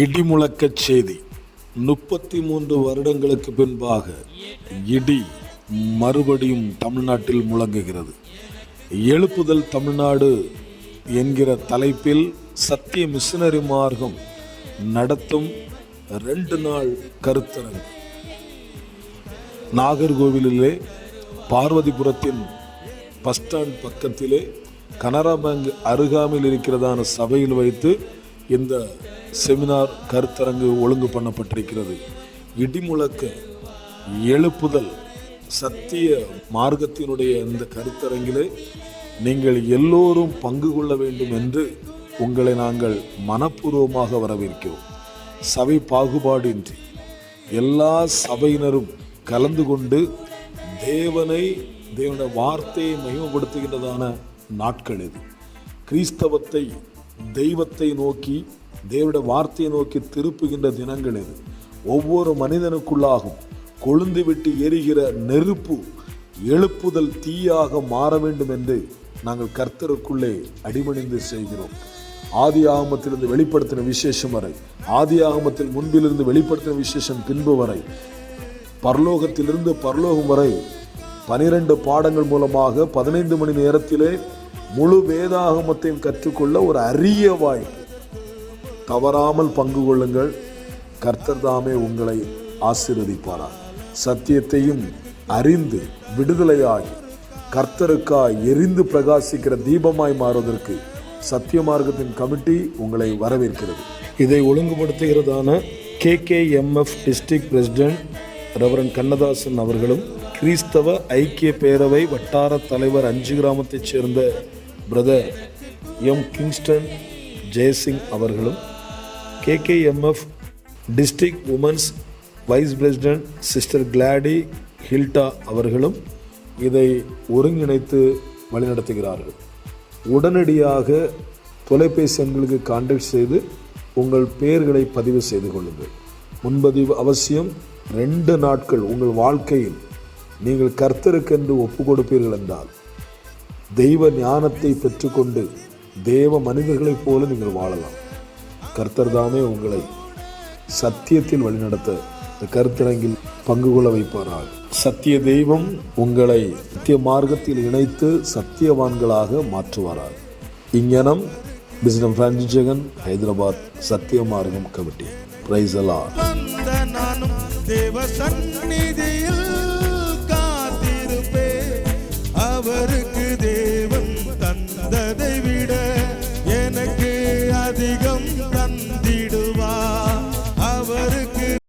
இடிமுழக்கச் செய்தி. முப்பத்தி மூன்று வருடங்களுக்கு பின்பாக இடி மறுபடியும் தமிழ்நாட்டில் முழங்குகிறது. எழுப்புதல் தமிழ்நாடு என்கிற தலைப்பில் சத்திய மிஷனரி மார்க்கம் நடத்தும் ரெண்டு நாள் கருத்தரங்கு. நாகர்கோவிலிலே பார்வதிபுரத்தின் பஸ் ஸ்டாண்ட் பக்கத்திலே கனரா பேங்க் அருகாமையில் இருக்கிறதான சபையில் வைத்து இந்த செமினார் கருத்தரங்கு ஒழுங்கு பண்ணப்பட்டிருக்கிறது. இடிமுழக்க எழுப்புதல் சத்திய மார்க்கத்தினுடைய இந்த கருத்தரங்கிலே நீங்கள் எல்லோரும் பங்கு கொள்ள வேண்டும் என்று உங்களை நாங்கள் மனப்பூர்வமாக வரவேற்கிறோம். சபை பாகுபாடின்றி எல்லா சபையினரும் கலந்து கொண்டு தேவனை தேவனுடைய வார்த்தையை மகிமப்படுத்துகின்றதான நாட்கள் இது. கிறிஸ்தவத்தை தெய்வத்தை நோக்கி தேவனுடைய வார்த்தையை நோக்கி திருப்புகின்ற தினங்கள் இது. ஒவ்வொரு மனிதனுக்குள்ளாகும் கொழுந்து விட்டு எரிகிற நெருப்பு எழுப்புதல் தீயாக மாற வேண்டும் என்று நாங்கள் கர்த்தருக்குள்ளே அடிமணிந்து செய்கிறோம். ஆதி ஆகமத்திலிருந்து வெளிப்படுத்தின விசேஷம் வரை ஆதி ஆகமத்தில் முன்பிலிருந்து வெளிப்படுத்தின விசேஷம் பின்பு வரை பரலோகத்திலிருந்து பரலோகம் வரை பனிரெண்டு பாடங்கள் மூலமாக பதினைந்து மணி நேரத்திலே முழு வேதாகமத்தையும் கற்றுக்கொள்ள ஒரு அரிய வாய்ப்பு தவறாமல் பங்கு கொள்ளுங்கள். கர்த்தர் தாமே உங்களை ஆசீர்வதிப்பாரா சத்தியத்தையும் அறிந்து விடுதலையாகி கர்த்தருக்காய் எரிந்து பிரகாசிக்கிற தீபமாய் மாறுவதற்கு சத்திய மார்க்கத்தின் கமிட்டி உங்களை வரவேற்கிறது. இதை ஒழுங்குபடுத்துகிறதான K K MF district president reverend Kannadasan அவர்களும் கிறிஸ்தவ ஐக்கிய பேரவை வட்டார தலைவர் அஞ்சு கிராமத்தைச் சேர்ந்த பிரதர் எம் கிங்ஸ்டன் ஜெயசிங் அவர்களும் KKMF district women's vice president sister Gladys Hilda அவர்களும் இதை ஒருங்கிணைத்து வழிநடத்துகிறார்கள். உடனடியாக தொலைபேசி எண்களுக்கு கான்டாக்ட் செய்து உங்கள் பெயர்களை பதிவு செய்து கொள்ளுங்கள். முன்பதிவு அவசியம் ரெண்டு நாட்கள் உங்கள் வாழ்க்கையில். நீங்கள் கர்த்தருக்கென்று ஒப்பு கொடுப்பீர்கள் என்றால் தெய்வ ஞானத்தை பெற்றுக்கொண்டு தேவ மனிதர்களைப் போல நீங்கள் வாழலாம். கர்த்தர் தாமே உங்களை சத்தியத்தில் வழிநடத்த இந்த கருத்தரங்கில் பங்கு கொள்ள வைப்பார்கள் சத்திய தெய்வம் உங்களை சத்திய மார்க்கத்தில் இணைத்து சத்தியவான்களாக மாற்றுவார்கள் இங்கனம் பிஸ்னம் பிரான்சி ஜெகன் ஹைதராபாத் சத்திய மார்க்கம் கமிட்டி. பிரைஸ் அலா நானும் தேவ சந்நிதியில்